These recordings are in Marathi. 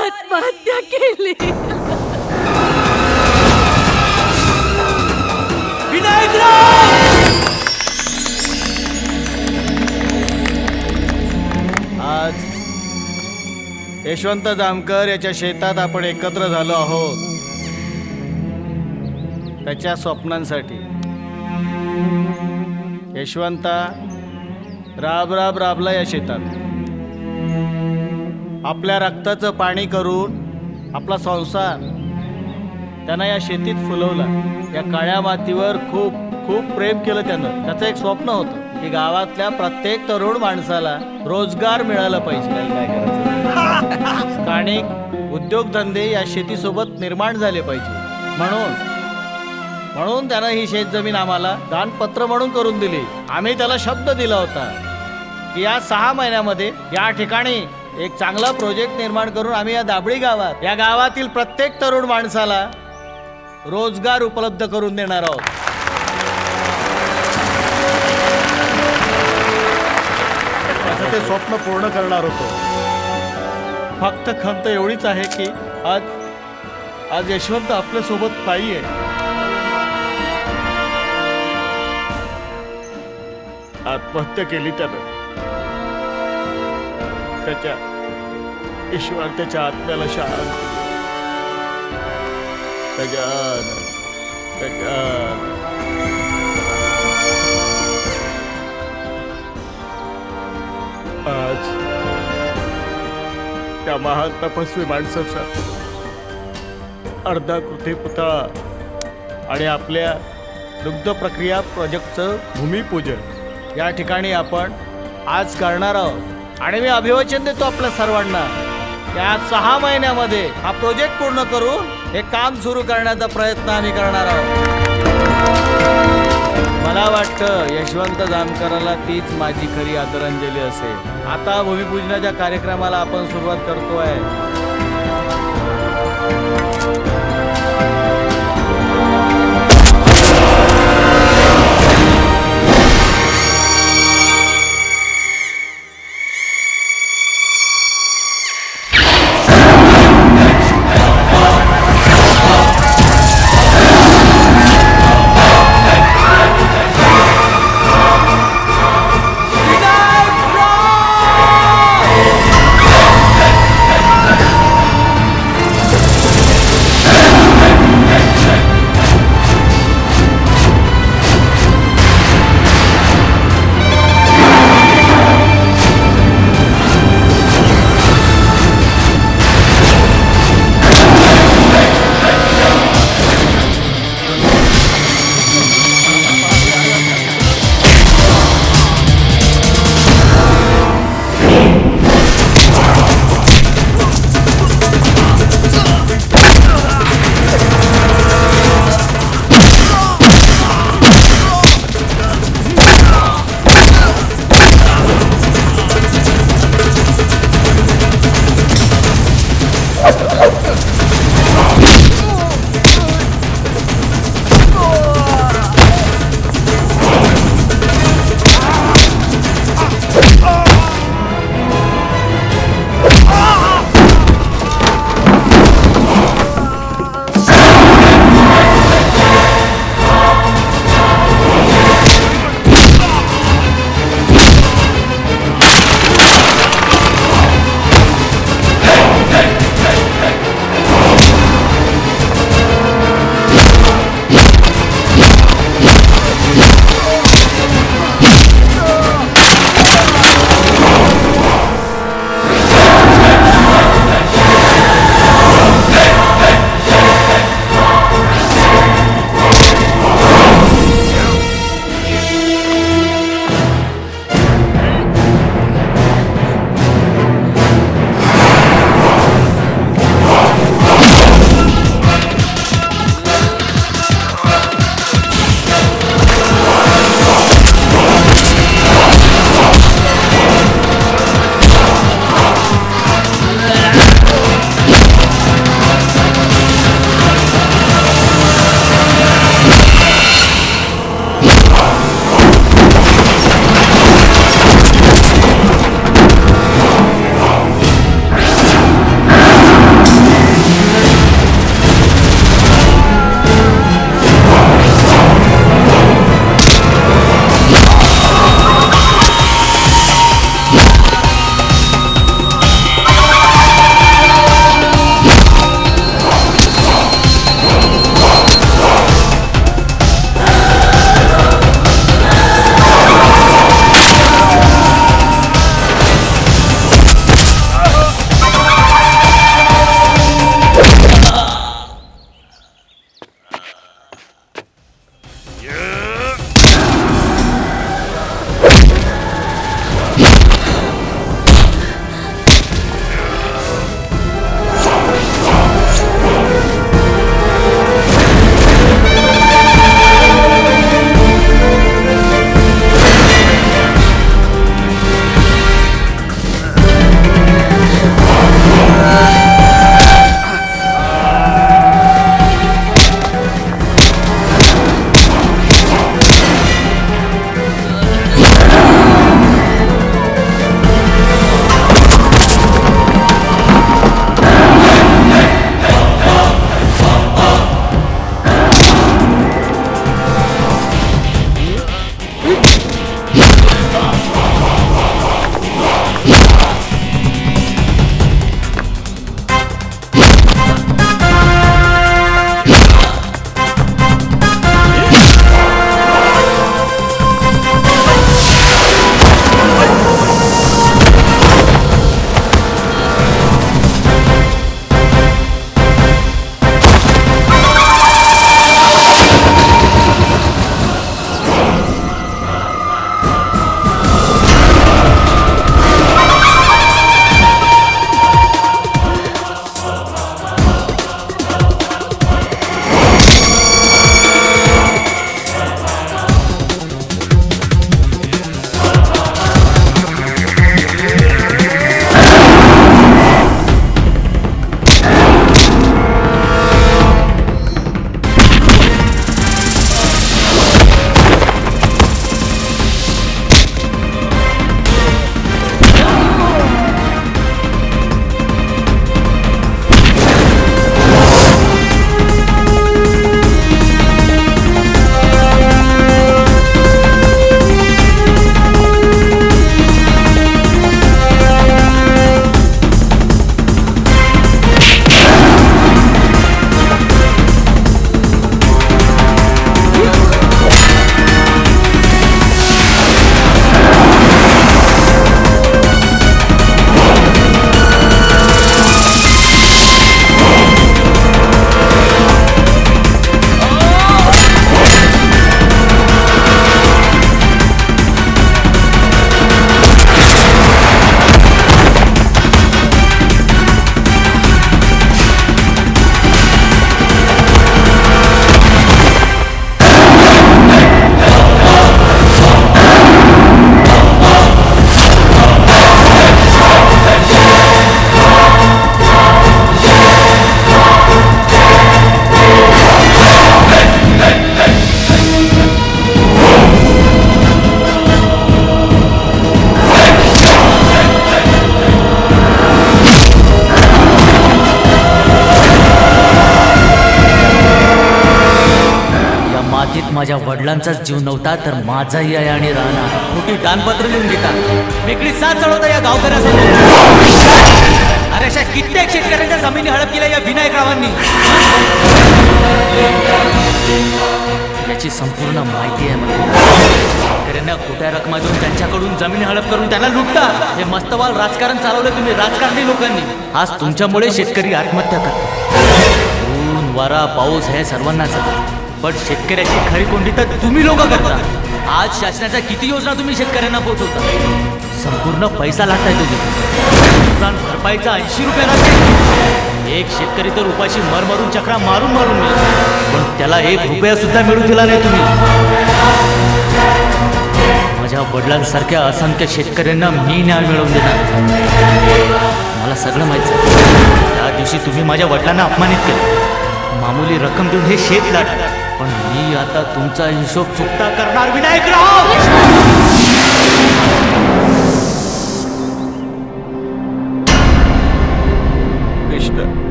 आत्महत्या केली. आज यशवंत जामकर याच्या शेतात आपण एकत्र झालो आहोत. त्याच्या स्वप्नांसाठी. यशवंता राब राब राबला या शेतात. आपल्या रक्ताचं पाणी करून आपला संसार त्यानं या शेतीत फुलवला. या काळ्या मातीवर खूप खूप प्रेम केलं त्यानं. त्याचं एक स्वप्न होतं की गावातल्या प्रत्येक तरुण माणसाला रोजगार मिळाला पाहिजे. स्थानिक उद्योगधंदे या शेतीसोबत निर्माण झाले पाहिजे. म्हणून म्हणून त्यानं ही शेतजमीन आम्हाला दानपत्र म्हणून करून दिली. आम्ही त्याला शब्द दिला होता की या सहा महिन्यामध्ये या ठिकाणी एक चांगला प्रोजेक्ट निर्माण करून आम्ही या दाबळी गावात या गावातील प्रत्येक तरुण माणसाला रोजगार उपलब्ध करून देणार आहोत. ते स्वप्न पूर्ण करणार होतो. फक्त खंत एवढीच आहे की आज आज यशवंत आपल्यासोबत नाही आहे. आत्महत्या केली त्यानं. त्याच्या ईश्वर त्याच्या आत्म्याला शांत गजानन गजानन. आज त्या महान तपस्वी माणसाचा अर्धा कृती पुतळा आणि आपल्या दुग्ध प्रक्रिया प्रोजेक्टचं भूमिपूजन या ठिकाणी आपण आज करणार आहोत. आणि मी अभिवचन देतो आपल्या सर्वांना. या सहा महिन्यामध्ये हा प्रोजेक्ट पूर्ण करून हे काम सुरू करण्याचा प्रयत्न आम्ही करणार आहोत. मला वाटतं यशवंत जामकराला तीच माझी खरी आदरांजली असेल. आता भूमिपूजनाच्या कार्यक्रमाला आपण सुरुवात करतोय. Oh, oh, oh, oh, oh. माझ्या वडिलांचाच जीव नव्हता तर माझाही आहे आणि राहणार खोटी दानपत्र लिहून घेतात. वेगळी साथ चढवता या गावकऱ्यासमोर. अरे अशा कित्येक शेतकऱ्यांच्या जमिनी हडप केल्या या विनायकरावांनी याची संपूर्ण माहिती आहे मला. शेतकऱ्यांना खोट्या रकमा देऊन त्यांच्याकडून जमीन हडप करून त्यांना लुटता हे मस्तवाल राजकारण चालवलं तुम्ही राजकारणी लोकांनी. आज तुमच्यामुळे शेतकरी आत्महत्या करतात. ऊन वारा पाऊस हे सर्वांनाच आहे. पण शेतकऱ्याची खरी कोंडी तर तुम्ही लोक करता. आज शासनाच्या किती योजना तुम्ही शेतकऱ्यांना पोहोचवता संपूर्ण पैसा लागताय तुम्ही. नुकसान भरपाईचा ऐंशी रुपये लागते एक शेतकरी तर उपाशी मर मारून चक्रा मारून मारून मिळतो पण त्याला एक रुपया सुद्धा मिळू दिला नाही तुम्ही. माझ्या वडिलांसारख्या असंख्य शेतकऱ्यांना मी न्याय मिळवून देणार. मला सगळं माहिती आहे. त्या दिवशी तुम्ही माझ्या वडिलांना अपमानित केलं. मामूली रक्कम देऊन हे शेत लाट पण मी आता तुमचा हिशोब चुकता करणार विनायकराव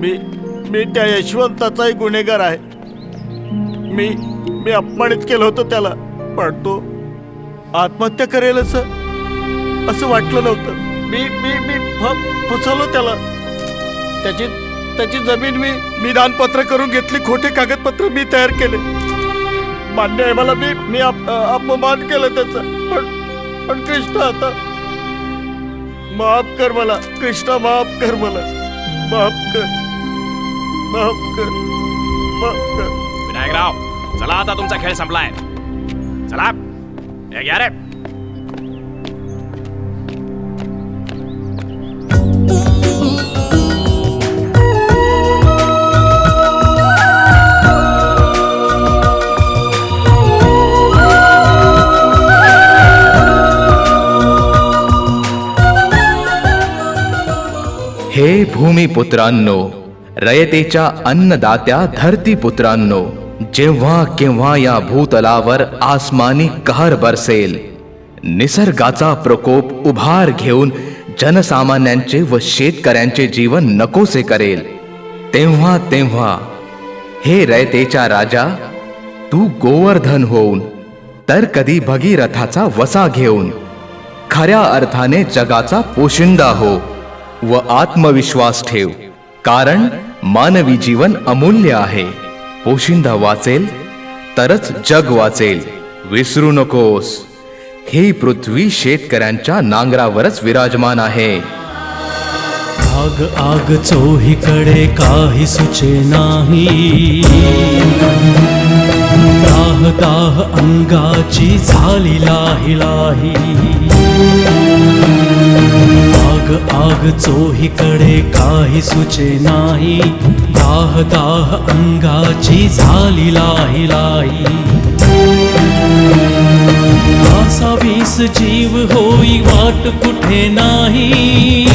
मी मी त्या यशवंताचाही गुन्हेगार आहे. मी मी अपमानित केलं होतं त्याला पण तो आत्महत्या करेल असं असं वाटलं नव्हतं. मी मी मी फसवलो त्याला. त्याची त्याची जमीन मी मी दानपत्र करून घेतली खोटे कागदपत्र मी तयार केले. मान्य आहे मला मी मी अप- अपमान केलं त्याचा. पण पण कृष्ण आता माफ कर मला कृष्णा माफ कर मला. माफ कर माफ कर माफ कर. विनायकराव चला आता तुमचा खेळ संपलाय. चला हे घ्या रे. हे भूमिपुत्रांनो रयतेच्या अन्नदात्या धरतीपुत्रांनो जेव्हा केव्हा या भूतलावर आसमानी कहर बरसेल निसर्गाचा प्रकोप उभार घेऊन जनसामान्यांचे व शेतकऱ्यांचे जीवन नकोसे करेल. तेव्हा तेव्हा हे रयतेच्या राजा तू गोवर्धन होऊन तर कधी भगीरथाचा वसा घेऊन खऱ्या अर्थाने जगाचा पोशिंदा हो. व आत्मविश्वास ठेव. कारण मानवी जीवन अमूल्य आहे. पोशिंदा वाचेल तरच जग वाचेल. विसरू नकोस. ही पृथ्वी शेतकऱ्यांच्या नांगरावरच विराजमान आहे. आग आग चोहीकडे काही सुचे नाही. दाह दाह अंगाची झाली लाही लाही. आग आग चोहीकडे काही सुचे नाही. दाह दाह अंगाची झाली लाही लाही. असा वीस जीव होई वाट कुठे नाही.